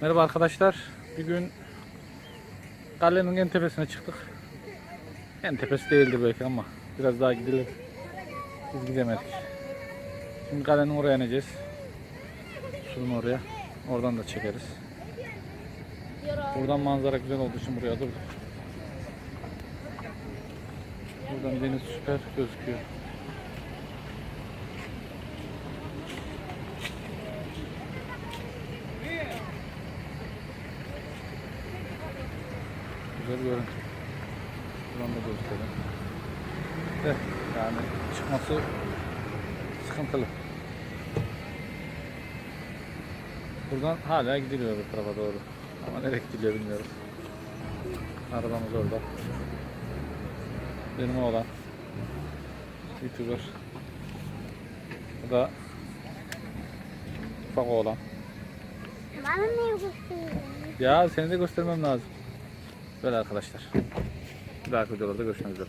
Merhaba arkadaşlar. Bir gün kalenin en tepesine çıktık. En tepesi değildi belki ama biraz daha gidilir. Biz gidemedik. Şimdi kalenin oraya ineceğiz. Surun oraya. Oradan da çekeriz. Buradan manzara güzel olduğu için buraya durduk. Buradan deniz süper gözüküyor. Güzel görüntü. Buradan da gösterelim. De yani çıkması sıkıntılı. Buradan hala gidiliyor bu tarafa doğru. Ama nereye gidiliyor bilmiyorum. Arabamız orada. Benim oğlan. YouTuber. Bu da ufak oğlan. Bana ne gösteriyorsun? Ya seni de göstermem lazım. Böyle arkadaşlar. Bir dahaki videolarda görüşmek üzere.